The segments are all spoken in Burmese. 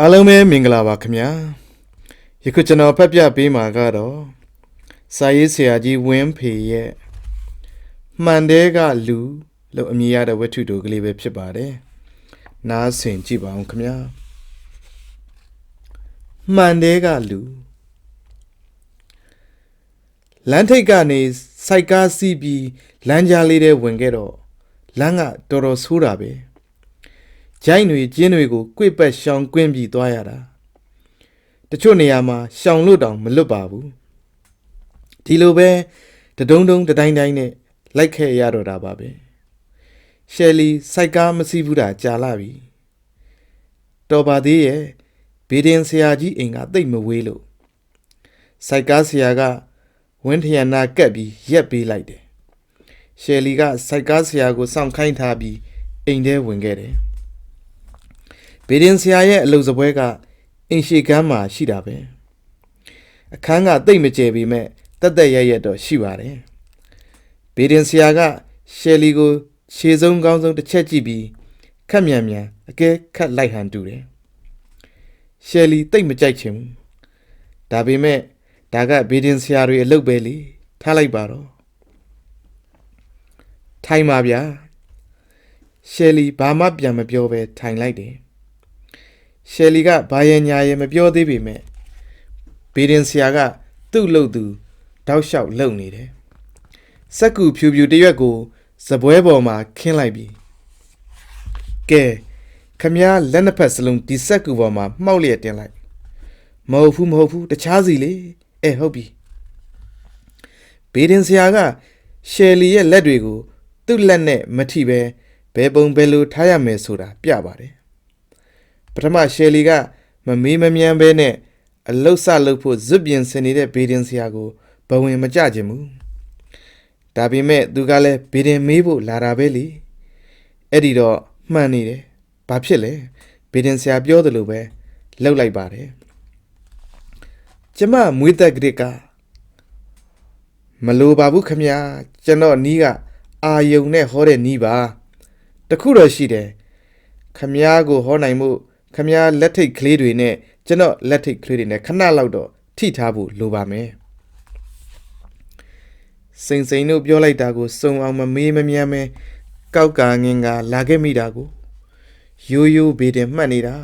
အားလုံးပဲမင်္ဂလာပါခင်ဗျာယခုကျွန်တော်ဖတ်ပြပေးမှာကတော့စာရေးဆရာကြီးဝင်းဖေရဲ့မှန်တဲ့ကလူလို့အမည်ရတဲ့ဝတ္ထုတိုကလေးပဲဖြစ်ပါတယ်နားဆင်ကြည့်ပါဦးခင်ဗျာမှန်တဲ့ကလူလမ်းထိပ်ကနေစို က်ကားစီးပြီးလမ်းကြားလေးထဲဝင်ခဲ့တော့လမ်းကတော်တော်ဆိုးတာပဲဂျိုင်းတွေကျင်းတွေကိုကွေ့ပတ်ရှောင်ကွင်းပြီးသွားရတာတချို့နေရာမှာရှောင်လို့တောင်မလွတ်ပါဘူးဒီလိုပဲတဒုံဒုံတတိုင်းတိုင်းနဲ့လိုက်ခဲ့ရတော့တာပါပဲရှယ်လီစိုက်ကားမစီးဘူးတာကြာလာပြီတော်ပါသေးရဲ့ဘေဒင်ဆရာကြီးအိမ်ကတိတ်မဝေးလို့စိုက်ကားဆရာက ဝင်းထရနာကက်ပြီးရက်ပေးလိုက်တယ်ရှယ်လီကစိုက်ကားဆရာကိုစောင့်ခိုင်းထားပြီးအိမ်ထဲဝင်ခဲ့တယ်ဘေဒင်ဆရာရဲ့အလုပ်စပွဲကအင်ရှီကမ်းမှာရှိတာပဲအခန်းကတိတ်မကျယ်ပေမဲ့တက်တက်ရရက်တော့ရှိပါတယ်ဘေဒင်ဆရာကရှယ်လီကိုခြေစုံကောင်းဆုံးတစ်ချက်ကြည့်ပြီးခက်မြန်မြန်အကဲခတ်လိုက်ဟန်တူတယ်ရှယ်လီတိတ်မကြိုက်ချင်ဘူးဒါပေမဲ့ ဒါကဘေဒင်ဆရာတွေအလုပ်ပဲလေထားလိုက်ပါတော့ထိုင်ပါဗျာရှယ်လီဘာမှပြန်မပြောပဲထိုင်လိုက်တယ်ရှယ်လီကဘာရဲ့ညာရဲ့မပြောသေးပေမဲ့ဘေဒင်ဆရာကသူ့လို့သူတောက်လျှောက်လုံနေတယ်စက်ကူဖြူဖြူတစ်ရွက်ကိုစပွဲပေါ်မှာခင်းလိုက်ပြီကဲခမည်းလက်နှစ်ဖက်စလုံးဒီစက်ကူပေါ်မှာမှောက်လျက်တင်လိုက်မဟုတ်ဘူးမဟုတ်ဘူးတခြားစီလေ အဲဟုတ်ပြီဘေဒင်ဆရာကရှယ်လီရဲ့လက်တွေကိုသူ့လက်နဲ့မထိပဲဘယ်ပုံဘယ်လိုထားရမယ်ဆိုတာပြပါတယ်ပထမရှယ်လီကမမေးမမြန်းပဲနဲ့အလုတ်ဆလုပ်ဖို့ဇွတ်ပြင်ဆင်နေတဲ့ဘေဒင်ဆရာကိုဘဝင်မကြခြင်းဘူးဒါပေမဲ့သူကလည်းဘေဒင်မေးဖို့လာတာပဲလေအဲ့ဒီတော့မှန်နေတယ်ဘာဖြစ်လဲဘေဒင်ဆရာပြောသလိုပဲလှုပ်လိုက်ပါတယ် ကျမမွေးသက်ကလေးကမလိုပါဘူးခမညာကျွန်တော်နီးကအာယုံနဲ့ဟောတဲ့နီးပါတခုတော့ရှိတယ်ခမားကိုဟောနိုင်မှုခမားလက်ထိတ်ကလေးတွေနဲ့ကျွန်တော်လက်ထိတ်ကလေးတွေနဲ့ခဏလောက်တော့ထိထားဖို့လိုပါမယ်စိန်စိန်တို့ပြောလိုက်တာကိုစုံအောင်မမေးမမြန်းမဲကောက်ကာငင်ကလာခဲ့မိတာကိုရိုးရိုးဘေးတင်မှတ်နေတာ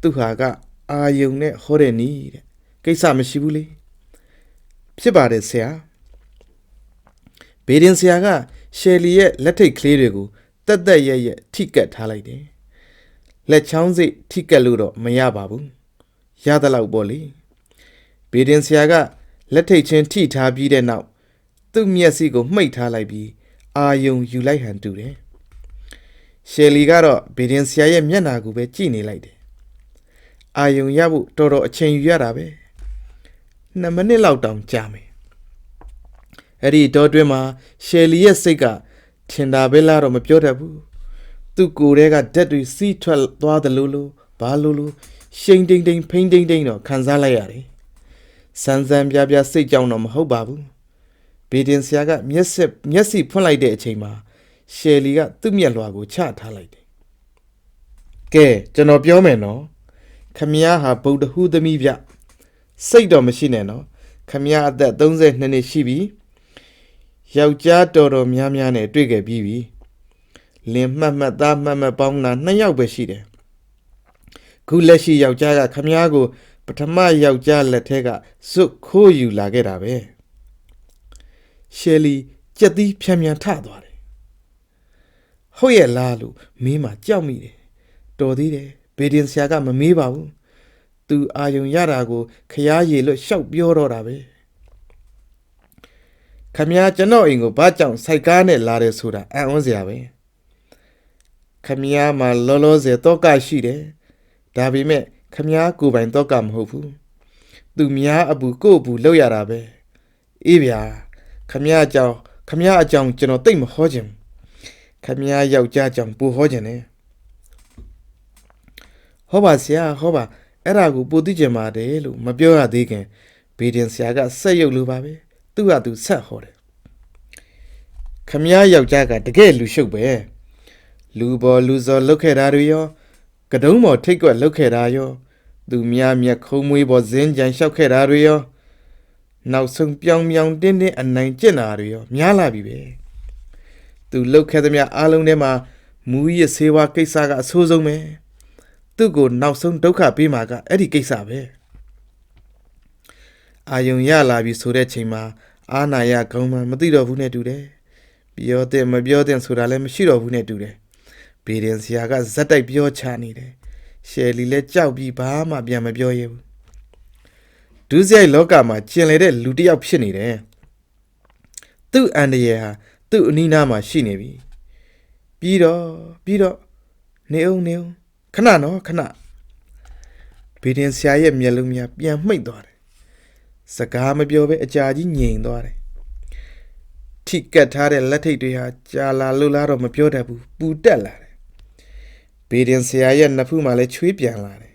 သူဟာကအာယုံနဲ့ဟောတဲ့နီးတဲ့ ကိစ္စမရှိဘူးလေဖြစ်ပါတယ်ဆရာဘေဒင်ဆရာကရှယ်လီရဲ့လက်ထိတ်ကလေးတွေကိုတက်တက်ရက်ရက်ထိကတ်ထားလိုက်တယ်လက်ချောင်းစိတ်ထိကက်လို့တော့မရပါဘူးရသလောက်ပေါ့လေဘေဒင်ဆရာကလက်ထိတ်ချင်းထိထားပြီးတဲ့နောက်သူ့မျက်စိကိုမှိတ်ထားလိုက်ပြီးအာယုံယူလိုက်ဟန်တူတယ်ရှယ်လီကတော့ဘေဒင်ဆရာရဲ့မျက်နှာကိုပဲကြည့်နေလိုက်တယ်အာယုံရဖို့တော်တော်အချိန်ယူရတာပဲ 2မိနစ်လောက်တောင်ကြာမယ်အဲ့ဒီတော့တွင်းမှာရှယ်လီရဲ့စိတ်ကထင်တာပဲလားတော့မပြောတတ်ဘူးသူ့ကိုယ်ထဲကဓာတ်တွေစီးထွက်သွားတယ်လို့လို့ဘာလို့လို့ရှိန်တိန်တိန်ဖိမ့်တိန်တိန်တော့ခံစားလိုက်ရတယ်။စမ်းစမ်းပြပြစိတ်ကြောင်တော့မဟုတ်ပါဘူး။ဘေဒင်ဆရာကမျက်စိမျက်စိဖွင့်လိုက်တဲ့အချိန်မှာရှယ်လီကသူ့မျက်လွှာကိုချထားလိုက်တယ်။ကဲကျွန်တော်ပြောမယ်နော်။ခမည်းဟာဗုဒ္ဓဟူသမီးဗျ။ စိတ်တော့မရှိနဲ့နော်။ခမည်းအသက်32နှစ်ရှိပြီ။ယောက်ျားတော်တော်များများနဲ့တွေ့ခဲ့ပြီးပြီ။လင်မှတ်မှတ်သားမှတ်မှတ်ပေါင်းတာနှစ်ယောက်ပဲရှိတယ်ခုလက်ရှိယောက်ျားကခမားကို ပထမယောက်ျားလက်ထက်ကဇွတ်ခိုးယူလာခဲ့တာပဲရှယ်လီကြက်သီးဖြံမြန်ထသွားတယ်ဟုတ်ရဲ့လားလို့မင်းမကြောက်မိတယ်တော်သေးတယ်ဘေဒင်ဆရာကမမေးပါဘူး သူအာယုံရတာကိုခရားရည်လို့ရှောက်ပြောတော့တာပဲခမည်းကျွန်တော်အိမ်ကိုဘာကြောင့်စိုက်ကားနဲ့လာတယ်ဆိုတာအံ့ဩစရာပဲခမည်းမှာလောလောဆယ်တော့ကရှိတယ်ဒါပေမဲ့ခမည်းကိုယ်ပိုင်တော့ကမဟုတ်ဘူးသူများအပူကိုယ့်အပူလောက်ရတာပဲအေးဗျာခမည်းအကြောင်းခမည်းအကြောင်းကျွန်တော်တိတ်မဟောခြင်းခမည်းယောက်ျားအကြောင်းပူဟောခြင်းနဲ့ဟောပါဆရာဟောပါ အဲ့ဒါကိုပူသိကြပါတယ်လို့မပြောရသေးခင်ဘေဒင်ဆရာကဆက်ရုပ်လိုပါပဲသူ့ဟာသူဆက်ဟောတယ်ခခမည်းယောက်ျားကတကယ်လူရှုပ်ပဲလူပေါ်လူစော်လုတ်ခဲ့တာတွေရောကတုံးပေါ်ထိတ်ကွက်လုတ်ခဲ့တာရော သူများမြက်ခုံးမွေးပေါ်ဇင်းကြံလျှောက်ခဲ့တာတွေရောနောက်ဆုံးပြောင်ပြောင်တင်းတင်းအနိုင်ကျင့်တာတွေရောများလာပြီပဲသူလုတ်ခဲ့သမျှအားလုံးထဲမှာမူရစ်ဆေးဝါးကိစ္စကအဆိုးဆုံးပဲ သူ့ကိုနောက်ဆုံးဒုက္ခပေးမှာကအဲ့ဒီကိစ္စပဲအာယုံရလာပြီဆိုတဲ့ချိန်မှာအာနာယကောင်းမှမသိတော့ဘူးနဲ့တူတယ်ပြောတဲ့မပြောတဲ့ဆိုတာလည်းမရှိတော့ဘူးနဲ့တူတယ်ဘေဒင်ဆရာကဇက်တိုက်ပြောချနေတယ်ရှယ်လီလည်းကြောက်ပြီးဘာမှပြန်မပြောရဘူးဒုစရိုက်လောကမှာကျင်လေတဲ့လူတစ်ယောက်ဖြစ်နေတယ်သူ့အန်တရယ်ဟာသူ့အနီးနားမှာရှိနေပြီပြီးတော့ပြီးတော့နေအောင်နေအောင် ခဏနော်ခဏဘေဒင်ဆရာရဲ့မျက်လုံးများပြန်မှိတ်သွားတယ်စကားမပြောဘဲအကြာကြီးငြိမ်သွားတယ်ထိကတ်ထားတဲ့လက်ထိတ်တွေဟာကြာလာလို့လားတော့မပြောတတ်ဘူးပူတက်လာတယ်ဘေဒင်ဆရာရဲ့နှစ်ဖူးမှလည်းချွေးပြန်လာတယ်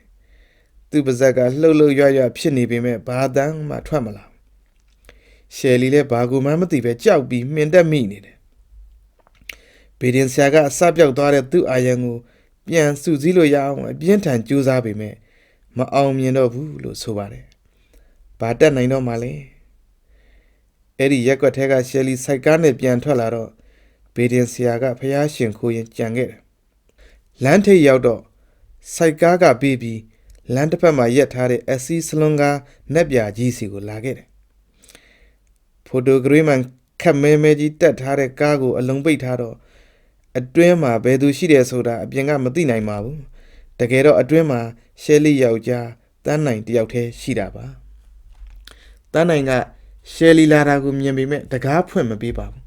သူ့ပါဇက်ကလှုပ်လှုပ်ရွရွဖြစ်နေပေမဲ့ဘာတန်းမှထွက်မလာဘူးရှယ်လီလည်းဘာကူမှမသိပဲကြောက်ပြီးမှင်တက်မိနေတယ်ဘေဒင်ဆရာကအစပြောက်သွားတဲ့သူ့အာယံကို ပြန်စုစည်းလို့ရအောင်အပြင်းထန်ကြိုးစားပေမဲ့မအောင်မြင်တော့ဘူးလို့ဆိုပါတယ်ဘာတက်နိုင်တော့မှလဲအဲ့ဒီရက်ကွက်ထဲကရှယ်လီစိုက်ကားနဲ့ပြန်ထွက်လာတော့ဘေဒင်ဆရာကဖះရှင်ခိုးရင်ကြံခဲ့တယ်လမ်းထိပ်ရောက်တော့စိုက်ကားကပြီးပြီးလမ်းတစ်ဖက်မှာရက်ထားတဲ့အက်ဆီစလွန်ကားနက်ပြာကြီးစီကိုလာခဲ့တယ်ဖိုတိုဂရမန်ခက်မဲမဲကြီးတက်ထားတဲ့ကားကိုအလုံးပိတ်ထားတော့ အတွင်းမှာဘယ်သူရှိတယ်ဆိုတာအပြင်ကမသိနိုင်ပါဘူးတကယ်တော့အတွင်းမှာရှယ်လီယောက်ျားတန်းနိုင်တယောက်တည်းရှိတာပါတန်းနိုင်ကရှယ်လီလာတာကိုမြင်ပေမဲ့တကားဖွင့်မပေးပါဘူး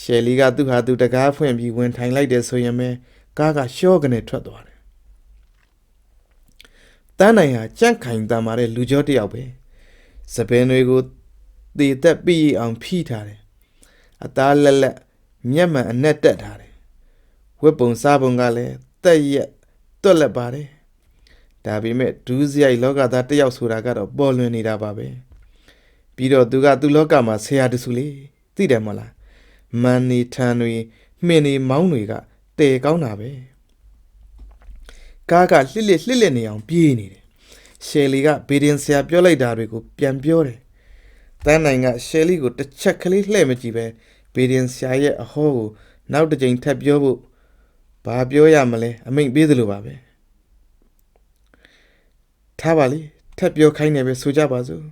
ရှယ်လီကသူ့ဟာသူတကားဖွင့်ပြီးဝင်ထိုင်လိုက်တယ်ဆိုရင်ပဲကားကရှော့ကနေထွက်သွားတယ်တန်းနိုင်ဟာကြန့်ခိုင်တန်မာတဲ့လူကြောတစ်ယောက်ပဲစပင်းတွေကိုတည်သက်ပြီးအောင်ဖိထားတယ်အသားလက်လက် မျက်မှန်အနက်တက်ထားတယ်ဝက်ပုံစားပုံကလည်းတက်ရက်တွက်လက်ပါတယ်ဒါပေမဲ့ဒူးစရိုက်လောကသားတစ်ယောက်ဆိုတာကတော့ပေါ်လွင်နေတာပါပဲပြီးတော့သူကသူ့လောကမှာဆရာတဆူလေးသိတယ်မလားမန်နေထန်တွေမှင်နေမောင်းတွေကတဲကောင်းတာပဲကားကလှစ်လှစ်လှစ်လှစ်နေအောင်ပြေးနေတယ်ရှယ်လီကဘေဒင်ဆရာပြောလိုက်တာတွေကိုပြန်ပြောတယ်တန်းနိုင်ကရှယ်လီကိုတစ်ချက်ကလေးလှည့်မကြည့်ပဲ ဘေဒင်ဆရာရဲ့အဟောကိုနောက်တစ်ကြိမ်ထပ်ပြောဖို့ဘာပြောရမလဲအမိန့်ပေးသလိုပါပဲထားပါလေထပ်ပြောခိုင်းနေပဲဆိုကြပါစို့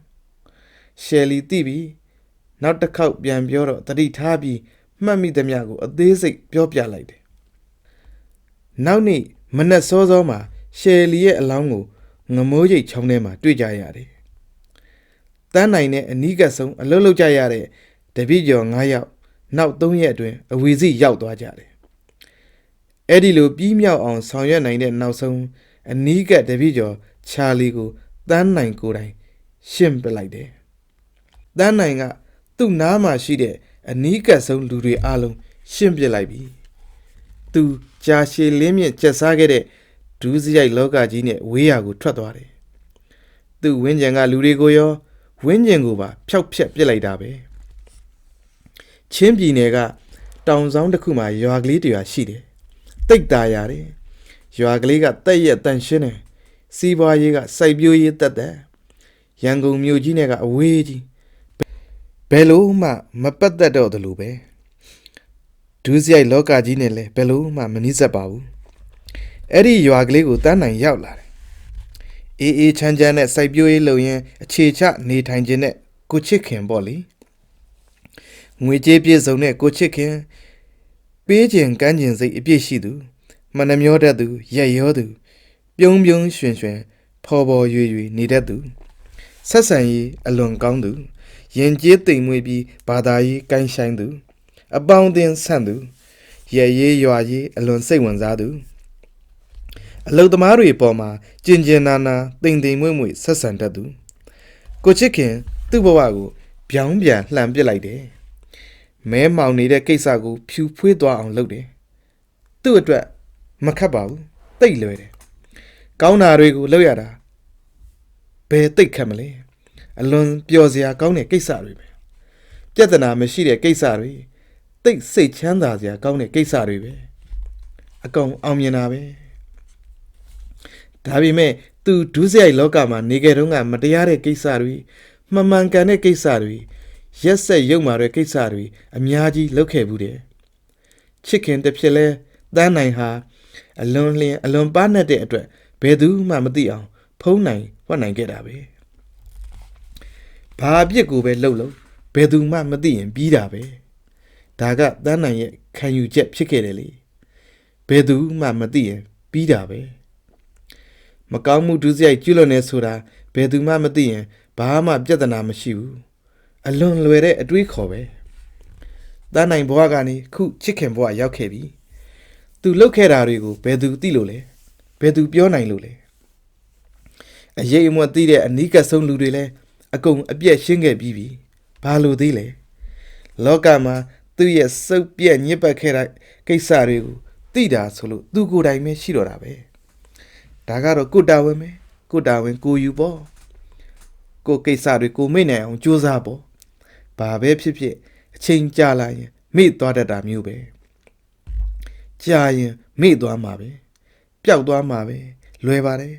ရှယ်လီတိပြီနောက်တစ်ခေါက်ပြန်ပြောတော့တတိထားပြီးမှတ်မိသမျှကို အသေးစိတ်ပြောပြလိုက်တယ်နောက်နေ့မနက်စောစောမှာရှယ်လီရဲ့အလောင်းကိုငမိုးရိတ်ချောင်းထဲမှာတွေ့ကြရတယ်တန်းနိုင်တဲ့အနီးကပ်ဆုံးအလုတ်လုတ်ကြရတဲ့တပည့်ကျော်9ယောက် နောက်3ရက်အတွင်းအဝီစီရောက်သွားကြတယ်အဲ့ဒီလိုပြီးမြောက်အောင်ဆောင်ရွက်နိုင်တဲ့နောက်ဆုံးအနီးကပ်တပည့်ကျော်ချာလီကိုတန်းနိုင်ကိုယ်တိုင်ရှင်းပလိုက်တယ်တန်းနိုင်ကသူ့နားမှာရှိတဲ့အနီးကပ်ဆုံးလူတွေအားလုံးရှင်းပြလိုက်ပြီသူကြာရှည်လင်းမြင့်ကျက်စားခဲ့တဲ့ဒူးစရိုက်လောကကြီးနဲ့ဝေးရာကိုထွက်သွားတယ်သူ့ဝင်းကျင်ကလူတွေကိုရောဝင်းကျင်ကိုပါဖျောက်ဖျက်ပစ်လိုက်တာပဲ ချင်းပြည်နယ်ကတောင်ဆောင်တစ်ခုမှာရွာကလေးတရွာရှိတယ်တိတ်ตาရတယ်ရွာကလေးကတက်ရက်တန်ရှင်းတယ်စီးပွားရေးကစိုက်ပျိုးရေးတက်တယ်ရန်ကုန်မြို့ကြီးနဲ့ကအဝေးကြီးဘယ်လို့မှမပတ်သက်တော့တယ်လို့ပဲဒူးစရိုက်လောကကြီးနဲ့လည်းဘယ်လို့မှမနှိစက်ပါဘူးအဲ့ဒီရွာကလေးကိုတန်းနိုင်ရောက်လာတယ်အေးအေးချမ်းချမ်းနဲ့စိုက်ပျိုးရေးလုပ်ရင်အခြေချနေထိုင်ခြင်းနဲ့ကိုချစ်ခင်ပေါ့လေ ငွေကြေးပြည့်စုံတဲ့ကိုချစ်ခင် ပေးခြင်းကမ်းခြင်းစိတ်အပြည့်ရှိသူမနှမျောတတ်သူရက်ရောသူ ပြုံးပြုံးရွှင်ရွှင်ဖော်ပေါ်ရွေရွေနေတတ်သူဆက်ဆံရေးအလွန်ကောင်းသူရင်ကျေးတိမ်မွေ့ပြီးဘာသာရေးကိုင်းဆိုင်သူ အပေါင်းအသင်းဆန့်သူရဲရေးရွာရေးအလွန်စိတ်ဝင်စားသူအလုသမားတွေအပေါ်မှာကျင်ကျင်နာနာတိမ်တိမ်မွေ့မွေ့ဆက်ဆံတတ်သူကိုချစ်ခင်သူ့ဘဝကိုဗျောင်းပြန်လှန်ပစ်လိုက်တယ် မဲမောင်နေတဲ့ကိစ္စကိုဖြူဖွေးသွားအောင်လုပ်တယ်သူ့အတွက်မခတ်ပါဘူးတိတ်လွယ်တယ်ကောင်းတာတွေကိုလုပ်ရတာဘယ်တိတ်ခတ်မလဲအလွန်ပျော်စရာကောင်းတဲ့ကိစ္စတွေပဲပြဿနာမရှိတဲ့ကိစ္စတွေတိတ်စိတ်ချမ်းသာစရာကောင်းတဲ့ကိစ္စတွေပဲအကောင်အောင်မြင်တာပဲဒါပေမဲ့သူဒုစရိုက်လောကမှာနေကြတုန်းကမတရားတဲ့ကိစ္စတွေမမှန်ကန်တဲ့ကိစ္စတွေ ရက်ဆက်ရုံမာတဲ့ကိစ္စတွေအများကြီးလုပ်ခဲ့ဘူးတယ်ချစ်ခင်တစ်ဖြစ်လဲတန်းနိုင်ဟာအလွန်လျင်အလွန်ပါနဲ့တဲ့အတွက်ဘယ်သူမှမသိအောင်ဖုံးနိုင်ဝတ်နိုင်ခဲ့တာပဲဘာအပြစ်ကိုပဲလှုပ်လို့ဘယ်သူမှမသိရင်ပြီးတာပဲဒါကတန်းနိုင်ရဲ့ခံယူချက်ဖြစ်ခဲ့တယ်လေဘယ်သူမှမသိရင်ပြီးတာပဲမကောင်းမှုဒုစရိုက်ကျွလွန်နေဆိုတာဘယ်သူမှမသိရင်ဘာမှပြဿနာမရှိဘူး အလွန်လွယ်တဲ့အတွေးခေါ်ပဲတန်းနိုင်ဘဝကနေခုချစ်ခင်ဘဝရောက်ခဲ့ပြီသူလှုပ်ခဲ့တာတွေကိုဘယ်သူသိလို့လဲဘယ်သူပြောနိုင်လို့လဲအရေးအမွတ်သိတဲ့အနီးကပ်ဆုံးလူတွေလဲအကုန်အပြက်ရှင်းခဲ့ပြီးပြီဘာလို့သေးလဲလောကမှာသူ့ရဲ့စုပ်ပြက်ညစ်ပတ်ခဲ့တဲ့ကိစ္စတွေကိုသိတာဆိုလို့သူကိုယ်တိုင်ပဲရှိတော့တာပဲဒါကတော့ကိုယ်တာဝန်ပဲကိုယ်တာဝန်ကိုယူပေါ့ကိုယ်ကိစ္စတွေကိုမေ့နိုင်အောင်ကြိုးစားပေါ့ ဘာပဲဖြစ်ဖြစ်အချိန်ကြာလာရင်မေ့သွားတတ်တာမျိုးပဲကြာရင်မေ့သွားမှာပဲပျောက်သွားမှာပဲလွယ်ပါတယ်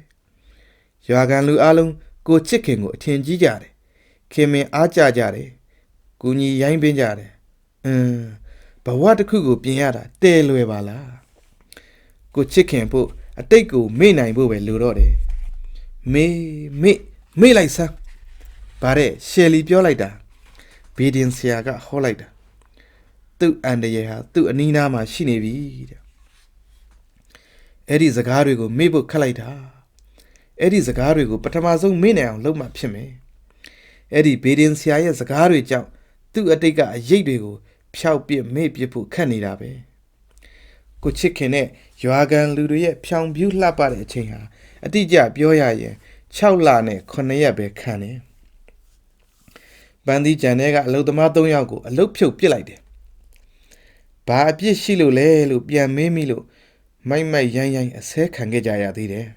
ရွာကန်လူအလုံးကိုချစ်ခင်ကိုအထင်ကြီးကြတယ်ခင်မင်အားကြကြတယ်ကူညီရိုင်းပင်းကြတယ်အင်းဘဝတစ်ခုကိုပြင်ရတာတဲလွယ်ပါလားကိုချစ်ခင်ဖို့အတိတ်ကိုမေ့နိုင်ဖို့ပဲလိုတော့တယ်မေ့မေ့မေ့လိုက်စမ်းဗါတဲ့ရှယ်လီပြောလိုက်တာ ဗီဒင်ဆရာကဟောလိုက်တာသူ့အန်တရယ်ဟာသူ့အနီးနားမှာရှိနေပြီတဲ့အဲ့ဒီစကားတွေကိုမေ့ဖို့ခက်လိုက်တာအဲ့ဒီစကားတွေကိုပထမဆုံးမေ့နိုင်အောင်လုပ်မှဖြစ်မယ်အဲ့ဒီဗီဒင်ဆရာရဲ့စကားတွေကြောင့်သူ့အတိတ်ကအရေးတွေကိုဖျောက်ပစ်မေ့ပစ်ဖို့ခက်နေတာပဲကိုချစ်ခင်တဲ့ရွာကန်လူတွေရဲ့ဖြောင်ပြူးလှပတဲ့အချိန်ဟာအတိအကျပြောရရင်6လနဲ့9ရက်ပဲခံတယ် ပန်းသီးကြံတဲ့ကအလုသမား3ယောက်ကိုအလုတ်ဖြုတ်ပစ်လိုက်တယ်။ဘာအပြစ်ရှိလို့လဲလို့ပြန်မေးမိလို့မိုက်မိုက်ရိုင်းရိုင်းအဆဲခံခဲ့ကြရသေးတယ်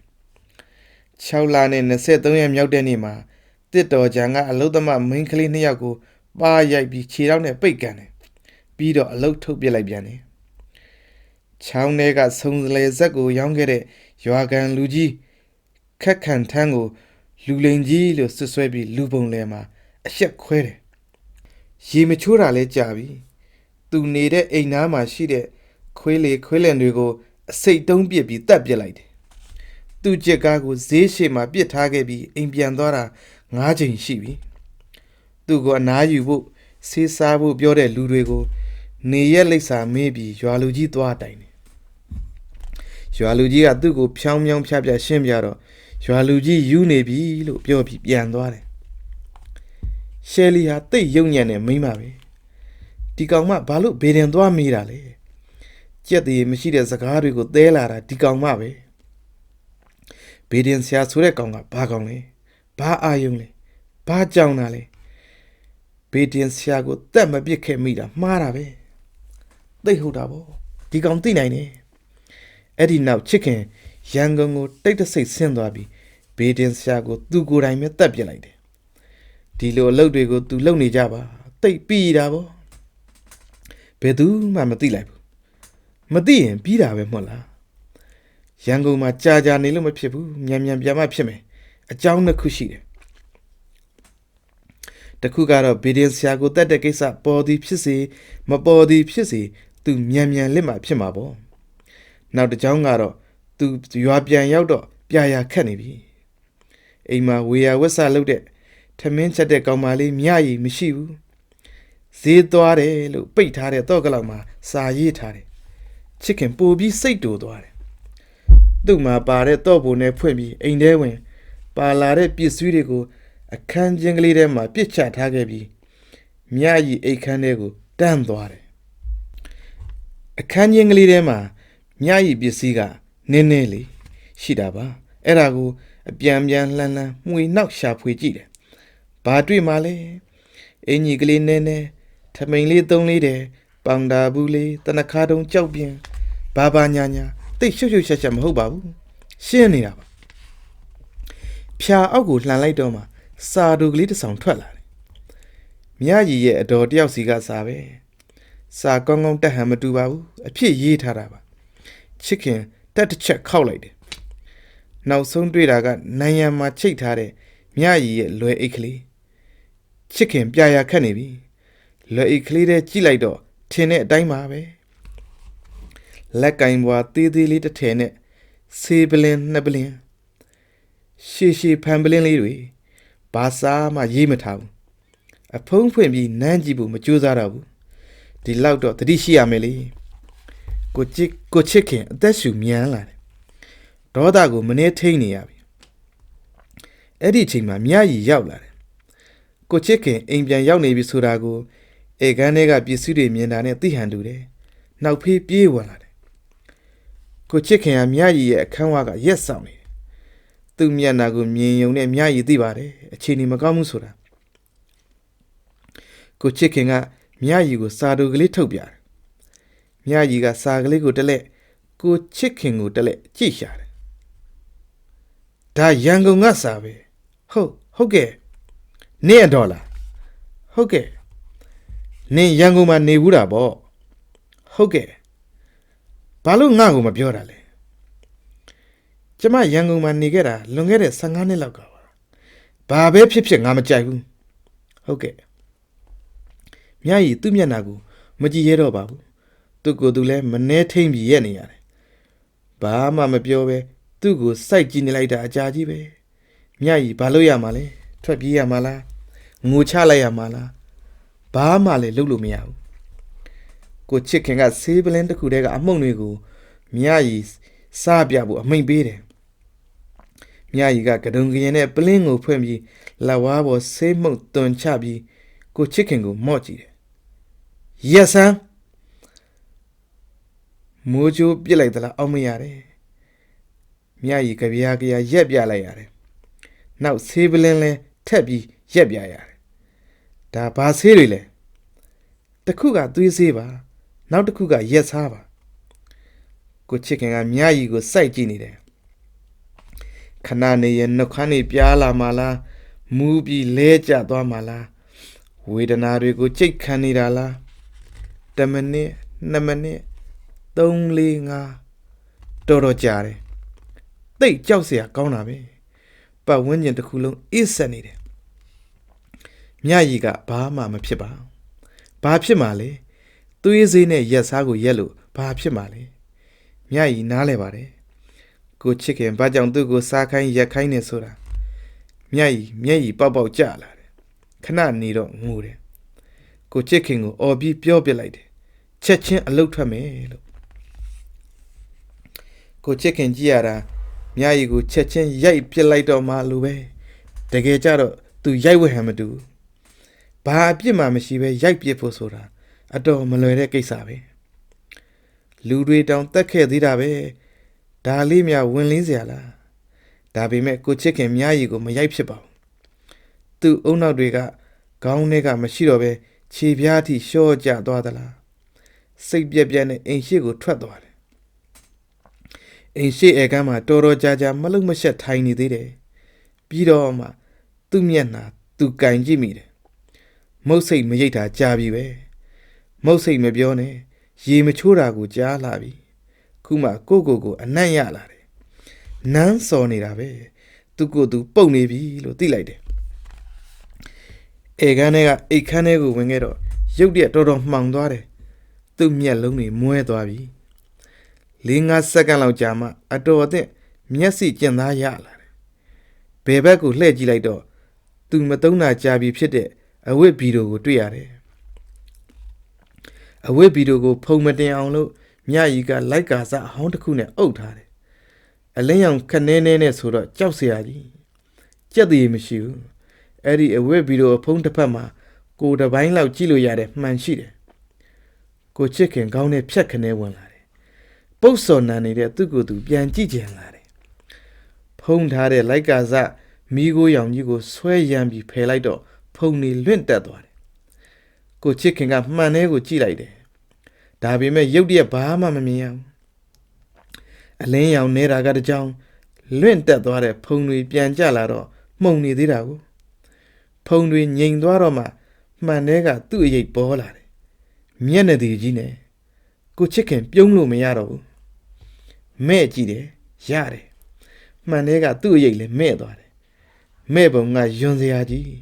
။6လနဲ့23ရက်မြောက်တဲ့နေ့မှာတစ်တော်ကြံကအလုသမားမိန်းကလေး2ယောက်ကိုပါရိုက်ပြီးခြေထောက်နဲ့ပိတ်ကန်တယ်။ပြီးတော့အလုတ်ထုတ်ပစ်လိုက်ပြန်တယ်။ချောင်းထဲကဆုံစလေဇက်ကိုရောင်းခဲ့တဲ့ရွာကန်လူကြီးခက်ခန်ထန်းကိုလူလိန်ကြီးလို့ဆွဆွဲပြီးလူပုံလဲမှာ အရက်ခွဲတယ်ရေမချိုးတာလဲကြာပြီသူနေတဲ့အိမ်သားမှာရှိတဲ့ခွေးလေခွေးလင်တွေကိုအစိတ်တုံးပစ်ပြီးတတ်ပစ်လိုက်တယ်သူကြက်ကားကိုဈေးရှိမှာပစ်ထားခဲ့ပြီးအိမ်ပြန်သွားတာ၅ချိန်ရှိပြီသူ့ကိုအနားယူဖို့ဆေးစားဖို့ပြောတဲ့လူတွေကို နေရက်လိပ်စာမေးပြီးရွာလူကြီးသွားတိုင်တယ်ရွာလူကြီးကသူ့ကိုဖြောင်းဖြောင်းဖြားဖြားရှင်းပြတော့ရွာလူကြီးယူနေပြီလို့ပြောပြီးပြန်သွားတယ် ရှယ်လီဟာတိတ်ယုံညံ့တဲ့မိန်းမပဲဒီကောင်မဘာလို့ဘေဒင်သွားမေးတာလဲကြက်တည်းမရှိတဲ့စကားတွေကိုသဲလာတာဒီကောင်မပဲဘေဒင်ဆရာဆိုတဲ့ကောင်ကဘာကောင်လဲဘာအာယုံလဲဘာကြောင်တာလဲဘေဒင်ဆရာကိုတက်မပစ်ခဲ့မိတာမှားတာပဲသိဟုတ်တာဗောဒီကောင်သိနိုင်တယ်အဲ့ဒီနောက်ချစ်ခင်ရန်ကုန်ကိုတိတ်တဆိတ်ဆင်းသွားပြီးဘေဒင်ဆရာကိုသူကိုယ်တိုင်ပဲတက်ပစ်လိုက်တယ် ဒီလိုအလုပ်တွေကိုသူလုပ်နေကြပါတိတ်ပြီးတာဗောဘယ်သူမှမသိလိုက်ဘူးမသိရင်ပြီးတာပဲမဟုတ်လားရန်ကုန်မှာကြာကြာနေလို့မဖြစ်ဘူးမြန်မြန်ပြန်မှဖြစ်မယ်အကြောင်းတစ်ခုရှိတယ်တခုကတော့ဗီဒီယိုဆရာကိုတတ်တဲ့ကိစ္စပေါ်သည်ဖြစ်စေမပေါ်သည်ဖြစ်စေသူမြန်မြန်လစ်မှဖြစ်မှာပေါ့နောက်တစ်ကြောင်းကတော့သူရွာပြန်ရောက်တော့ပြာရာခတ်နေပြီအိမ်မှာဝေယဝက်ဆလုပ်တဲ့ ထမင်းချက်တဲ့ကောင်မလေးမြရည်မရှိဘူးဈေးသွားတယ်လို့ပိတ်ထားတဲ့တော့ကလောက်မှာစာရေးထားတယ်ချစ်ခင်ပို့ပြီးစိတ်တူသွားတယ်သူ့မှာပါတဲ့တော့ပုံနဲ့ဖွင့်ပြီးအိမ်ထဲဝင် ပါလာတဲ့ပစ္စည်းတွေကိုအခန်းချင်းကလေးထဲမှာပြစ်ချထားခဲ့ပြီးမြရည်အိတ်ခမ်းထဲကိုတန်းသွားတယ်အခန်းချင်းကလေးထဲမှာမြရည်ပစ္စည်းကနင်းနေလေရှိတာပါအဲ့ဒါကိုအပြန်ပြန်လှမ်းလှမ်းမှွေနောက်ရှာဖွေကြည့်တယ် ဘာတွေ့မှလဲအင်ကြီးကလေးနဲနဲထမိန်လေးသုံးလေးတယ်ပေါင်တာဘူးလေးတနခါတုံကြောက်ပြင်းဘာဘာညာညာတိတ်ရှုပ်ရှုပ်ရှက်ရှက်မဟုတ်ပါဘူးရှင်းနေတာပါဖြာအောက်ကိုလှန်လိုက်တော့မှစာတူကလေးတစ်ဆောင်ထွက်လာတယ်မြကြီးရဲ့အတော်တယောက်စီကစာပဲစာကောင်းကောင်းတက်ဟန်မတူပါဘူးအဖြစ်ရေးထားတာပါချစ်ခင်တက်တစ်ချက်ခောက်လိုက်တယ်နောက်ဆုံးတွေ့တာကနိုင်ရန်မှာချိတ်ထားတဲ့မြရည်ရဲ့လွယ်အိတ်ကလေး ချစ်ခင်ပြရာခတ်နေပြီလွယ်အိတ်ကလေးတဲ့ကြည့်လိုက်တော့ထင်တဲ့အတိုင်းပါပဲလက်ကင်ဘွားသေးသေးလေးတစ်ထည်နဲ့ဆေးပလင်းနှစ်ပလင်းရှည်ရှည်ဖန်ပလင်းလေးတွေဘာစားမှရေးမထားဘူးအဖုံးဖွင့်ပြီးနမ်းကြည့်ဖို့မကြိုးစားတော့ဘူးဒီလောက်တော့တတိရှိရမယ်လေကိုချစ်ကိုချစ်ခင်အသက်ရှူမြန်လာတယ်ဒေါသကိုမနှဲထိန်နေရပြီအဲ့ဒီအချိန်မှာမြရည်ရောက်လာတယ် ကိုချစ်ခင်အိမ်ပြန်ရောက်နေပြီဆိုတာကိုဧကန်ထဲကပစ္စည်းတွေမြင်တာနဲ့သိဟန်တူတယ်နောက်ဖေးပြေးဝင်လာတယ်ကိုချစ်ခင်ကမြရည်ရဲ့အခန်းဝကရက်ဆောင်နေတယ်သူ့မျက်နှာကိုမြင်ယုံနဲ့မြရည်သိပါတယ်အခြေအနေမကောင်းဘူးဆိုတာကိုချစ်ခင်ကမြရီကိုစာတူကလေးထုတ်ပြတယ်။မြရီကစာကလေးကိုတက်လက်ကိုချစ်ခင်ကိုတက်လက်ကြည့်ရှာတယ်။ဒါရန်ကုန်ကစာပဲ။ဟုတ်ဟုတ်ကဲ့။ နင့်အတော်လား။ဟုတ်ကဲ့။နင်ရန်ကုန်မှာနေဘူးတာပေါ့။ဟုတ်ကဲ့။ဘာလို့ငါ့ကိုမပြောတာလဲ။ကျမရန်ကုန်မှာနေခဲ့တာလွန်ခဲ့တဲ့15နှစ်လောက်ကပါ။ဘာပဲဖြစ်ဖြစ်ငါမကြိုက်ဘူး။ဟုတ်ကဲ့။မြရီသူ့မျက်နှာကိုမကြည့်ရတော့ပါဘူးသူ့ကိုယ်သူလည်းမနှဲထိမ့်ပြီးရက်နေရတယ်ဘာမှမပြောပဲသူ့ကိုစိုက်ကြည့်နေလိုက်တာအကြာကြီးပဲမြရီဘာလို့ရမှာလဲ ထွက်ပြေးရမှာလားငိုချလိုက်ရမှာလားဘာမှလည်းလုပ်လို့မရဘူးကိုချစ်ခင်ကဆေးပလင်းတစ်ခုတည်းကအမှုန့်တွေကိုမြရီစားပြဖို့အမိန်ပေးတယ်မြရီကကဒုံကရင်နဲ့ပလင်းကိုဖွင့်ပြီးလက်ဝါးပေါ်ဆေးမှုတ်တွန်ချပြီးကိုချစ်ခင်ကိုမော့ကြည့်တယ်ရက်ဆန်းမိုးချိုးပြစ်လိုက်သလားအောက်မရတယ်မြရီကြပြားကြရက်ပြလိုက်ရတယ်နောက်ဆေးပလင်းလဲ ထက်ပြီးရက်ပြရတယ်ဒါဘာဆေးတွေလဲတစ်ခုကသွေးဆေးပါနောက်တစ်ခုကရက်စားပါကိုချစ်ခင်ကမြရီကိုစိုက်ကြည့်နေတယ်ခဏနေရင်နှုတ်ခမ်းနေပြားလာမှလားမူးပြီးလဲကျသွားမှလားဝေဒနာတွေကိုကြိတ်ခံနေတာလားတမိနစ်2မိနစ်3 4 5တော်တော်ကြာတယ်တိတ်ကြောက်စရာကောင်းတာပဲ ပတ်ဝန်းကျင်တစ်ခုလုံးအေးဆက်နေတယ်မြရီကဘာမှမဖြစ်ပါဘာဖြစ်မှလဲသွေးစေးနဲ့ရက်စားကိုရက်လို့ဘာဖြစ်မှလဲမြရီနားလဲပါတယ်ကိုချစ်ခင်ဘာကြောင့်သူ့ကိုစားခိုင်းရက်ခိုင်းနေဆိုတာမြရီမျက်ရည်ပေါက်ပေါက်ကျလာတယ်ခဏနေတော့ငိုတယ်ကိုချစ်ခင်ကိုအော်ပြီးပြောပြလိုက်တယ်ချက်ချင်းအလုတ်ထွက်မယ်လို့ကိုချစ်ခင်ကြည့်ရတာ မြရည်ကိုချက်ချင်းရိုက်ပစ်လိုက်တော့မှလို့ပဲတကယ်ကြတော့သူရိုက်ဝဲဟန်မတူဘာအပြစ်မှမရှိပဲရိုက်ပစ်ဖို့ဆိုတာအတော်မလွယ်တဲ့ကိစ္စပဲလူတွေတောင်တက်ခဲ့သေးတာပဲဒါလေးမြဝင်လင်းစရာလားဒါပေမဲ့ကိုချစ်ခင်မြရည်ကိုမရိုက်ဖြစ်ပါဘူးသူ့အုံနောက်တွေကခေါင်းထဲကမရှိတော့ပဲခြေပြားအထိရှော့ကျသွားသလားစိတ်ပြက်ပြက်နဲ့အိမ်ရှိကိုထွက်သွားတယ် အိမ်ရှိအဲကမ်းမှာတော်တော်ကြာကြာမလုံမရှက်ထိုင်နေသေးတယ်ပြီးတော့မှသူ့မျက်နှာသူကင်ကြည့်မိတယ်မုတ်စိတ်မရိပ်တာကြာပြီပဲမုတ်စိတ်မပြောနဲ့ရေမချိုးတာကိုကြားလာပြီခုမှကိုကိုကိုအနံ့ရလာတယ်နန်းစော်နေတာပဲသူကိုယ်သူပုတ်နေပြီလို့သိလိုက်တယ်ဧကန်းထဲကအိတ်ခမ်းထဲကိုဝင်ခဲ့တော့ရုတ်တရက်တော်တော်မှောင်သွားတယ်သူ့မျက်လုံးတွေမွဲသွားပြီ ၄၅စက္ကန့်လောက်ကြာမှအတော်အသင့်မျက်စိကျင်သားရလာတယ်ဘယ်ဘက်ကိုလှည့်ကြည့်လိုက်တော့သူမသုံးတာကြာပြီဖြစ်တဲ့အဝတ်ဗီဒီယိုကိုတွေ့ရတယ်အဝတ်ဗီဒီယိုကို ဖုံမတင်အောင်လို့မြရီကလိုက်ကာစအဟောင်းတစ်ခုနဲ့အုပ်ထားတယ်အလင်းရောင်ခနဲနဲနဲ့ဆိုတော့ကြောက်စရာကြီးကြက်တည်မရှိဘူးအဲ့ဒီအဝတ်ဗီဒီယိုအဖုံးတစ်ဖက်မှာကိုယ်တစ်ပိုင်းလောက်ကြည့်လို့ရတဲ့မှန်ရှိတယ်ကိုချစ်ခင်ကောင်းတဲ့ဖြတ်ခနဲဝင်လာတယ် ပုတ်စော်နံနေတဲ့သူ့ကိုယ်သူပြန်ကြည့်ကြံလာတယ်ဖုံးထားတဲ့လိုက်ကာစမိโกရောင်ကြီးကိုဆွဲရမ်းပြီးဖယ်လိုက်တော့ဖုံနေလွင့်တက်သွားတယ်ကိုချစ်ခင်ကမှန်သေးကိုကြည့်လိုက်တယ်ဒါပေမဲ့ရုတ်တရက်ဘာမှမမြင်ရဘူးအလင်းရောင်နေတာကတကြောင်လွင့်တက်သွားတဲ့ဖုံတွေပြန်ကျလာတော့မှုန်နေသေးတာကိုဖုံတွေငြိမ်သွားတော့မှမှန်တဲ့ကသူ့အရေးပေါ်လာတယ်မျက်နှာတည်ကြီးနဲ့ကိုချစ်ခင်ပြုံးလို့မရတော့ဘူး မဲ့ကြည့်တယ်ရတယ်မှန်တဲ့ကသူ့အရေးလည်းမဲ့သွားတယ်မဲ့ပုံကယွန်စရာကြီး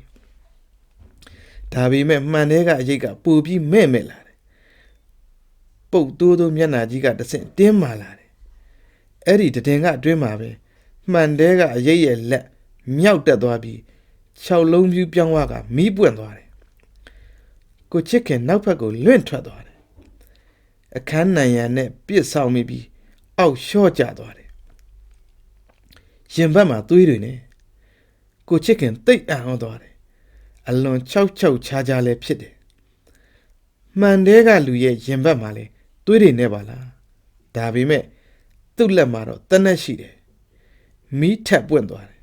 ဒါပေမဲ့မှန်တဲ့ကအရေးကပူပြီးမဲ့မဲ့လာတယ်ပုတ်တိုးတိုးမျက်နှာကြီးကတဆင့်တင်းမာလာတယ်အဲ့ဒီတည်င်ကအတွင်းမှာပဲမှန်တဲ့ကအရေးရဲ့လက်မြောက်တက်သွားပြီးခြောက်လုံးပြူးပြောင်းသွားကမီးပွင့်သွားတယ်ကိုချစ်ခင်နောက်ဘက်ကိုလွင့်ထွက်သွားတယ်အခန်းနံရံနဲ့ပြစ်ဆောင်မိပြီး အောက်လျှော့ကျသွားတယ်ရင်ဘတ်မှာသွေးတွေနဲ့ကိုချစ်ခင်တိတ်အံ့ဩသွားတယ်အလွန်ချောက်ချောက်ချားချားလည်းဖြစ်တယ်မှန်တဲ့ကလူရဲ့ရင်ဘတ်မှာလည်းသွေးတွေနဲ့ပါလားဒါပေမဲ့သူ့လက်မှာတော့တနက်ရှိတယ်မီးထက်ပွင့်သွားတယ်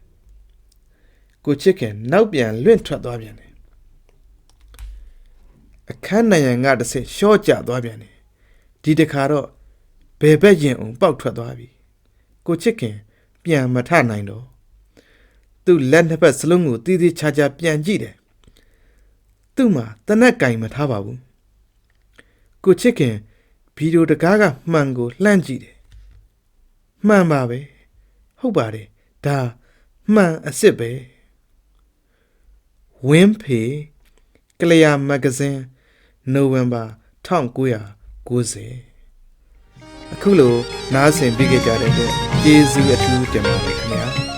ကိုချစ်ခင်နောက်ပြန်လွင့်ထွက်သွားပြန်တယ်အခန်းနံရံကတစ်ဆင့်ရှော့ကျသွားပြန်တယ်ဒီတခါတော့ ဘယ်ဘက်ရင်အောင်ပေါက်ထွက်သွားပြီကိုချစ်ခင် ပြန်မထနိုင်တော့သူ့လက်နှစ်ဖက်စလုံးကိုတီးတီးခြားခြားပြန်ကြည့်တယ်သူ့မှာတနက်ကင်မထားပါဘူးကိုချစ်ခင်ဗီဒီယိုတကားကမှန်ကိုလှမ်းကြည့်တယ်မှန်ပါပဲဟုတ်ပါတယ်ဒါမှန်အစ်စ်ပဲဝင်းဖေကလျာမဂ္ဂဇင်းနိုဝင်ဘာ1990 အခုလိုနားဆင်ပြီးကြတဲ့အတွက်ကျေးဇူးအထူးတင်ပါတယ်ခင်ဗျာ